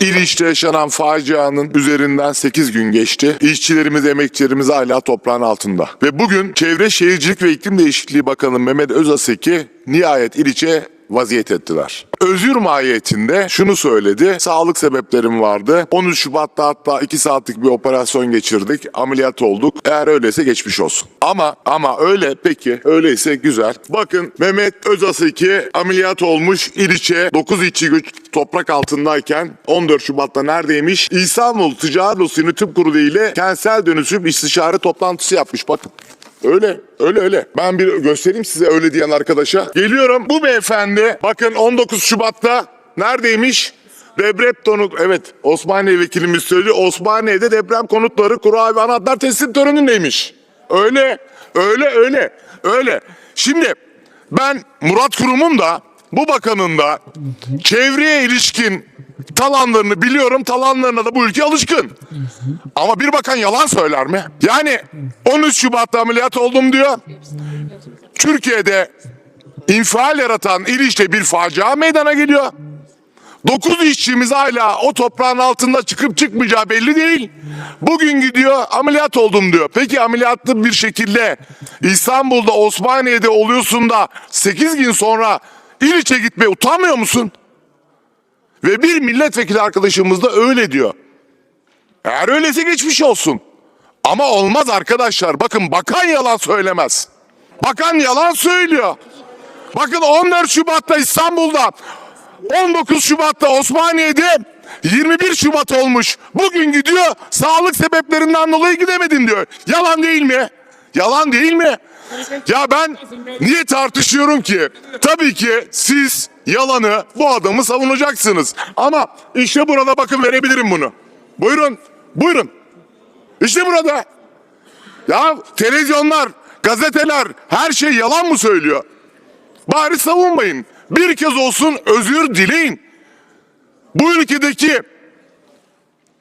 İliç'te yaşanan facianın üzerinden 8 gün geçti. İşçilerimiz, emekçilerimiz hala toprağın altında. Ve bugün Çevre Şehircilik ve İklim Değişikliği Bakanı Mehmet Özaseki nihayet İliç'e vaziyet ettiler. Özür mahiyetinde şunu söyledi. Sağlık sebeplerim vardı. 13 Şubat'ta hatta 2 saatlik bir operasyon geçirdik. Ameliyat olduk. Eğer öyleyse geçmiş olsun. Ama ama öyle peki öyleyse güzel. Bakın Mehmet Özaseki ameliyat olmuş İliç'e 9 işçi güç toprak altındayken 14 Şubat'ta neredeymiş? İstanbul Ticaret Odası Yönetim Kurulu ile kentsel dönüşüm istişare toplantısı yapmış bakın. Öyle, öyle öyle. Ben bir göstereyim size öyle diyen arkadaşa. Geliyorum. Bu beyefendi bakın 19 Şubat'ta neredeymiş? Deprem konut, evet Osmaniye vekilimiz söylüyor. Osmaniye'de deprem konutları kura ve anahtar teslim törenindeymiş. Öyle, öyle, öyle, öyle. Şimdi ben Murat Kurum'un da bu bakanın da çevreye ilişkin talanlarını biliyorum. Talanlarına da bu ülke alışkın. Ama bir bakan yalan söyler mi? Yani 13 Şubat'ta ameliyat oldum diyor. Türkiye'de infial yaratan İliç'te bir facia meydana geliyor. 9 işçimiz hala o toprağın altında çıkıp çıkmayacağı belli değil. Bugün gidiyor ameliyat oldum diyor. Peki ameliyatlı bir şekilde İstanbul'da Osmaniye'de oluyorsun da 8 gün sonra İliç'e gitmeye utanmıyor musun? Ve bir milletvekili arkadaşımız da öyle diyor. Eğer öyleyse geçmiş olsun. Ama olmaz arkadaşlar. Bakın bakan yalan söylemez. Bakan yalan söylüyor. Bakın 14 Şubat'ta İstanbul'da 19 Şubat'ta Osmaniye'de 21 Şubat olmuş. Bugün gidiyor sağlık sebeplerinden dolayı gidemedim diyor. Yalan değil mi? Yalan değil mi? Ya ben niye tartışıyorum ki? Tabii ki siz yalanı bu adamı savunacaksınız. Ama işte burada bakın verebilirim bunu. Buyurun, buyurun. İşte burada. Ya televizyonlar, gazeteler her şey yalan mı söylüyor? Bari savunmayın. Bir kez olsun özür dileyin. Bu ülkedeki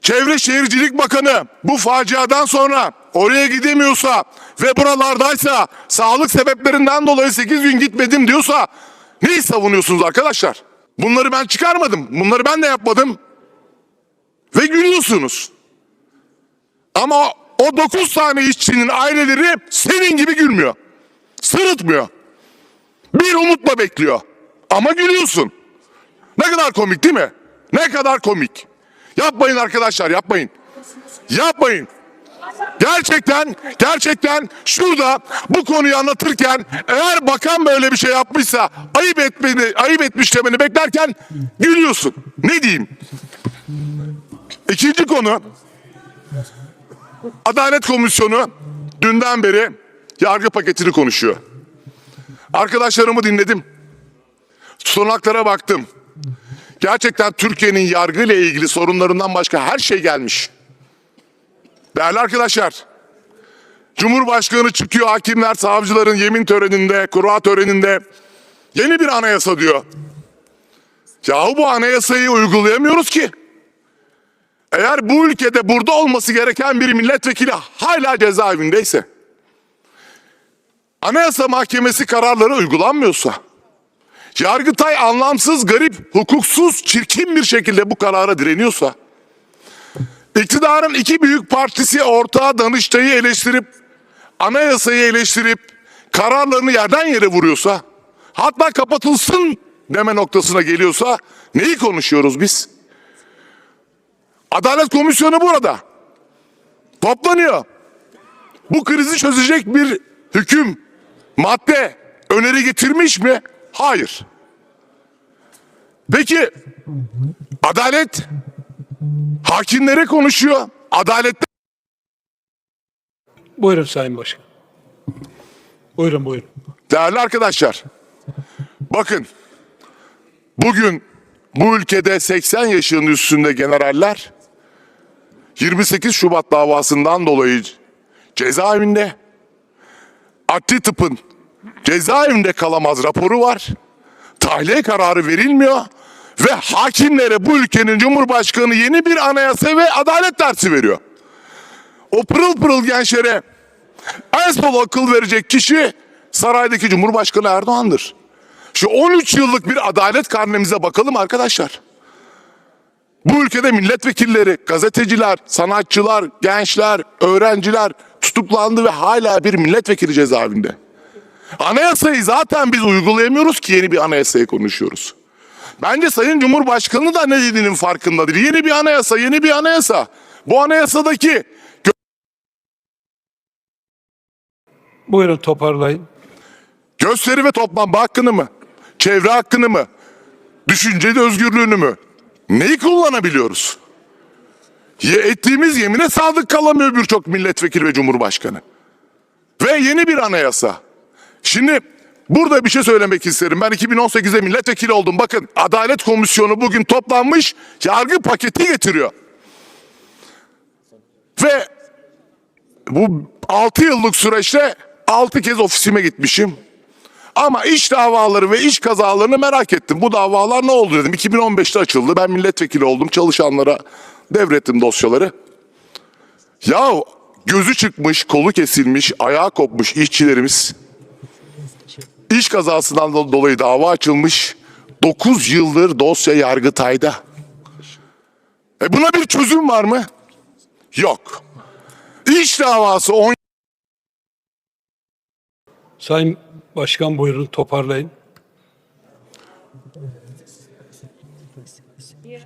Çevre Şehircilik Bakanı bu faciadan sonra oraya gidemiyorsa ve buralardaysa sağlık sebeplerinden dolayı 8 gün gitmedim diyorsa neyi savunuyorsunuz arkadaşlar? Bunları ben çıkarmadım. Bunları ben de yapmadım. Ve gülüyorsunuz. Ama o 9 tane işçinin aileleri senin gibi gülmüyor. Sırıtmıyor. Bir umutla bekliyor. Ama gülüyorsun. Ne kadar komik değil mi? Ne kadar komik. Yapmayın arkadaşlar yapmayın. Yapmayın. Gerçekten gerçekten şurada bu konuyu anlatırken eğer bakan böyle bir şey yapmışsa ayıp etmeni ayıp etmiş demeni beklerken gülüyorsun. Ne diyeyim? İkinci konu Adalet Komisyonu dünden beri yargı paketini konuşuyor. Arkadaşlarımı dinledim. Tutanaklara baktım. Gerçekten Türkiye'nin yargı ile ilgili sorunlarından başka her şey gelmiş. Değerli arkadaşlar, Cumhurbaşkanı çıkıyor hakimler, savcıların yemin töreninde, kura töreninde yeni bir anayasa diyor. Yahu bu anayasayı uygulayamıyoruz ki. Eğer bu ülkede burada olması gereken bir milletvekili hala cezaevindeyse, Anayasa Mahkemesi kararları uygulanmıyorsa, Yargıtay anlamsız, garip, hukuksuz, çirkin bir şekilde bu karara direniyorsa, iktidarın iki büyük partisi ortağı Danıştay'ı eleştirip, anayasayı eleştirip, kararlarını yerden yere vuruyorsa, hatta kapatılsın deme noktasına geliyorsa, neyi konuşuyoruz biz? Adalet Komisyonu burada. Toplanıyor. Bu krizi çözecek bir hüküm, madde, öneri getirmiş mi? Hayır. Peki adalet hakimlere konuşuyor. Adalette Buyurun Sayın Başkan. Buyurun buyurun. değerli arkadaşlar. Bakın bugün bu ülkede 80 yaşının üstünde generaller 28 Şubat davasından dolayı cezaevinde adli tıpın cezaevinde kalamaz raporu var. Tahliye kararı verilmiyor ve hakimlere bu ülkenin cumhurbaşkanı yeni bir anayasa ve adalet dersi veriyor. O pırıl pırıl gençlere en son akıl verecek kişi saraydaki Cumhurbaşkanı Erdoğan'dır. Şu 13 yıllık bir adalet karnemize bakalım arkadaşlar. Bu ülkede milletvekilleri, gazeteciler, sanatçılar, gençler, öğrenciler tutuklandı ve hala bir milletvekili cezaevinde. Anayasayı zaten biz uygulayamıyoruz ki yeni bir anayasayı konuşuyoruz. Bence Sayın Cumhurbaşkanı da ne dediğinin farkındadır. Yeni bir anayasa, yeni bir anayasa. Bu anayasadaki Buyurun toparlayın. gösteri ve toplanma hakkını mı? Çevre hakkını mı? Düşünce özgürlüğünü mü? Neyi kullanabiliyoruz? Ye ettiğimiz yemine sadık kalamıyor birçok milletvekili ve cumhurbaşkanı. Ve yeni bir anayasa. Şimdi burada bir şey söylemek isterim. Ben 2018'de milletvekili oldum. Bakın Adalet Komisyonu bugün toplanmış yargı paketi getiriyor. Ve bu 6 yıllık süreçte 6 kez ofisime gitmişim. Ama iş davaları ve iş kazalarını merak ettim. Bu davalar ne oldu dedim. 2015'te açıldı. Ben milletvekili oldum. Çalışanlara devrettim dosyaları. Ya gözü çıkmış, kolu kesilmiş, ayağı kopmuş işçilerimiz. İş kazasından do- dolayı dava açılmış. 9 yıldır dosya Yargıtay'da. E buna bir çözüm var mı? Yok. İş davası 10 Sayın Başkan buyurun toparlayın.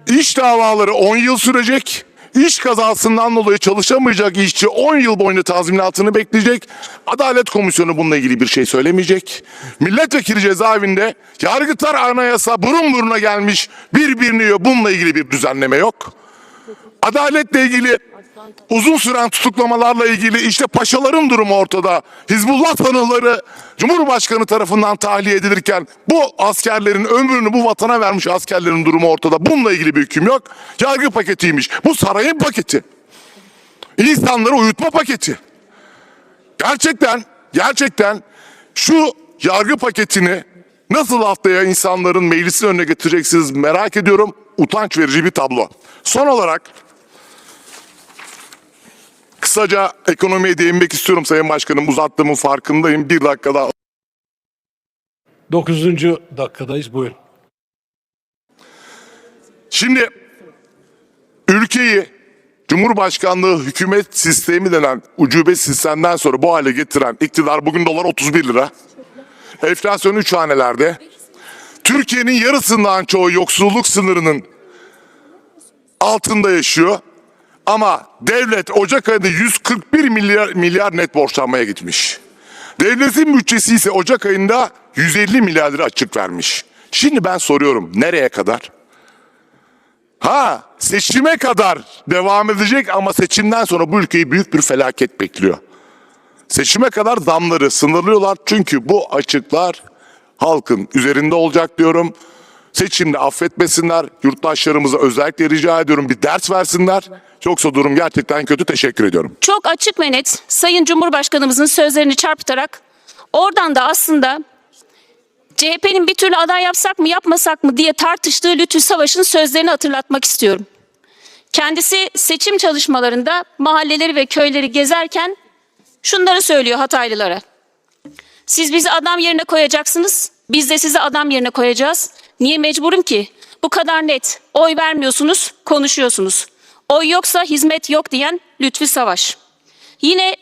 İş davaları 10 yıl sürecek. İş kazasından dolayı çalışamayacak işçi 10 yıl boyunca tazminatını bekleyecek. Adalet Komisyonu bununla ilgili bir şey söylemeyecek. Milletvekili cezaevinde yargıtar anayasa burun buruna gelmiş birbirini yiyor. Bununla ilgili bir düzenleme yok. Adaletle ilgili uzun süren tutuklamalarla ilgili işte paşaların durumu ortada. Hizbullah tanıkları Cumhurbaşkanı tarafından tahliye edilirken bu askerlerin ömrünü bu vatana vermiş askerlerin durumu ortada. Bununla ilgili bir hüküm yok. Yargı paketiymiş. Bu sarayın paketi. İnsanları uyutma paketi. Gerçekten, gerçekten şu yargı paketini nasıl haftaya insanların meclisin önüne getireceksiniz merak ediyorum. Utanç verici bir tablo. Son olarak kısaca ekonomiye değinmek istiyorum Sayın Başkanım. Uzattığımın farkındayım. Bir dakika daha 9. dakikadayız buyurun. Şimdi ülkeyi Cumhurbaşkanlığı hükümet sistemi denen ucube sistemden sonra bu hale getiren iktidar bugün dolar 31 lira. Enflasyon 3 hanelerde. Türkiye'nin yarısından çoğu yoksulluk sınırının altında yaşıyor. Ama devlet Ocak ayında 141 milyar, milyar net borçlanmaya gitmiş. Devletin bütçesi ise Ocak ayında 150 milyar lira açık vermiş. Şimdi ben soruyorum nereye kadar? Ha seçime kadar devam edecek ama seçimden sonra bu ülkeyi büyük bir felaket bekliyor. Seçime kadar zamları sınırlıyorlar çünkü bu açıklar halkın üzerinde olacak diyorum. Seçimde affetmesinler. Yurttaşlarımıza özellikle rica ediyorum bir ders versinler. Yoksa durum gerçekten kötü. Teşekkür ediyorum. çok açık ve net Sayın Cumhurbaşkanımızın sözlerini çarpıtarak oradan da aslında CHP'nin bir türlü aday yapsak mı yapmasak mı diye tartıştığı Lütfü Savaş'ın sözlerini hatırlatmak istiyorum. Kendisi seçim çalışmalarında mahalleleri ve köyleri gezerken şunları söylüyor Hataylılara. Siz bizi adam yerine koyacaksınız, biz de sizi adam yerine koyacağız. Niye mecburum ki? Bu kadar net. Oy vermiyorsunuz, konuşuyorsunuz. Oy yoksa hizmet yok diyen Lütfü Savaş. Yine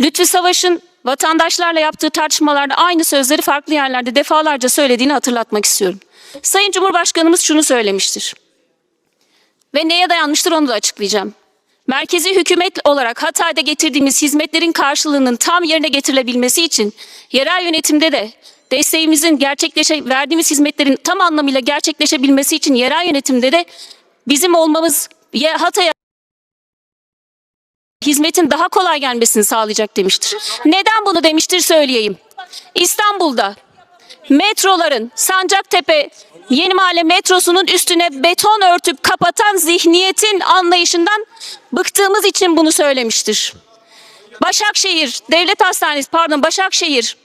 Lütfü Savaş'ın vatandaşlarla yaptığı tartışmalarda aynı sözleri farklı yerlerde defalarca söylediğini hatırlatmak istiyorum. Sayın Cumhurbaşkanımız şunu söylemiştir. Ve neye dayanmıştır onu da açıklayacağım. Merkezi hükümet olarak Hatay'da getirdiğimiz hizmetlerin karşılığının tam yerine getirilebilmesi için yerel yönetimde de desteğimizin gerçekleşe verdiğimiz hizmetlerin tam anlamıyla gerçekleşebilmesi için yerel yönetimde de bizim olmamız ya Hatay'a hizmetin daha kolay gelmesini sağlayacak demiştir. Neden bunu demiştir söyleyeyim. İstanbul'da metroların Sancaktepe Yeni Mahalle metrosunun üstüne beton örtüp kapatan zihniyetin anlayışından bıktığımız için bunu söylemiştir. Başakşehir Devlet Hastanesi pardon Başakşehir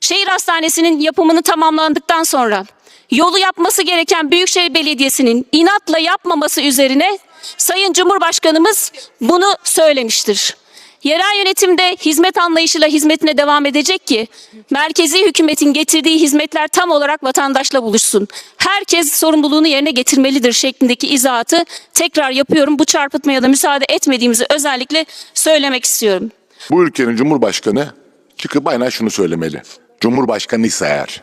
Şehir Hastanesi'nin yapımını tamamlandıktan sonra yolu yapması gereken Büyükşehir Belediyesi'nin inatla yapmaması üzerine Sayın Cumhurbaşkanımız bunu söylemiştir. Yerel yönetimde hizmet anlayışıyla hizmetine devam edecek ki merkezi hükümetin getirdiği hizmetler tam olarak vatandaşla buluşsun. Herkes sorumluluğunu yerine getirmelidir şeklindeki izahatı tekrar yapıyorum. Bu çarpıtmaya da müsaade etmediğimizi özellikle söylemek istiyorum. Bu ülkenin Cumhurbaşkanı çıkıp aynen şunu söylemeli. Cumhurbaşkanıysa eğer,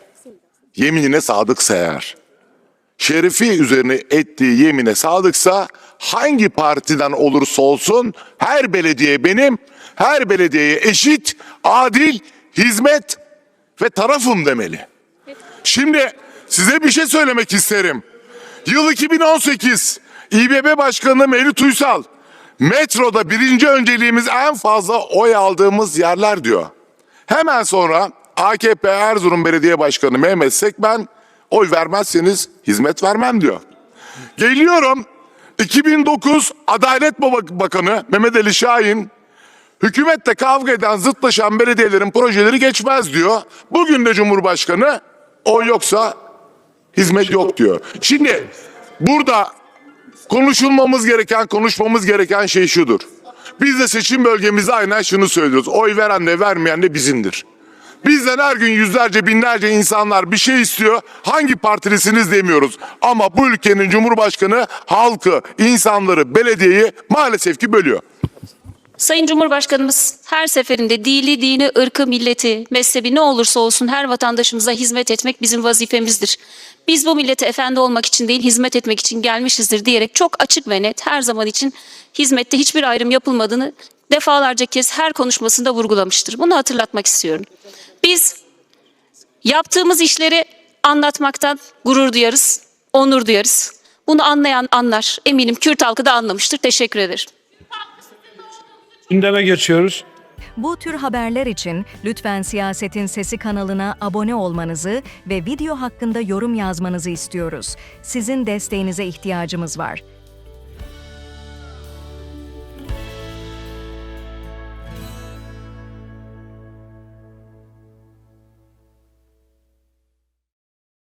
yeminine sadıksa eğer, şerefi üzerine ettiği yemine sadıksa hangi partiden olursa olsun her belediye benim, her belediyeye eşit, adil, hizmet ve tarafım demeli. Şimdi size bir şey söylemek isterim. Yıl 2018 İBB Başkanı Mevlüt Uysal metroda birinci önceliğimiz en fazla oy aldığımız yerler diyor. Hemen sonra AKP Erzurum Belediye Başkanı Mehmet Sekmen oy vermezseniz hizmet vermem diyor. Geliyorum 2009 Adalet Bakanı Mehmet Ali Şahin hükümette kavga eden zıtlaşan belediyelerin projeleri geçmez diyor. Bugün de Cumhurbaşkanı oy yoksa hizmet yok diyor. Şimdi burada konuşulmamız gereken, konuşmamız gereken şey şudur. Biz de seçim bölgemizde aynen şunu söylüyoruz. Oy veren de vermeyen de bizimdir. Bizden her gün yüzlerce binlerce insanlar bir şey istiyor. Hangi partilisiniz demiyoruz. Ama bu ülkenin cumhurbaşkanı halkı, insanları, belediyeyi maalesef ki bölüyor. Sayın Cumhurbaşkanımız her seferinde dili, dini, ırkı, milleti, mezhebi ne olursa olsun her vatandaşımıza hizmet etmek bizim vazifemizdir. Biz bu millete efendi olmak için değil hizmet etmek için gelmişizdir diyerek çok açık ve net her zaman için hizmette hiçbir ayrım yapılmadığını defalarca kez her konuşmasında vurgulamıştır. Bunu hatırlatmak istiyorum. Biz yaptığımız işleri anlatmaktan gurur duyarız, onur duyarız. Bunu anlayan anlar. Eminim Kürt halkı da anlamıştır. Teşekkür ederim. Gündeme geçiyoruz. Bu tür haberler için lütfen Siyasetin Sesi kanalına abone olmanızı ve video hakkında yorum yazmanızı istiyoruz. Sizin desteğinize ihtiyacımız var.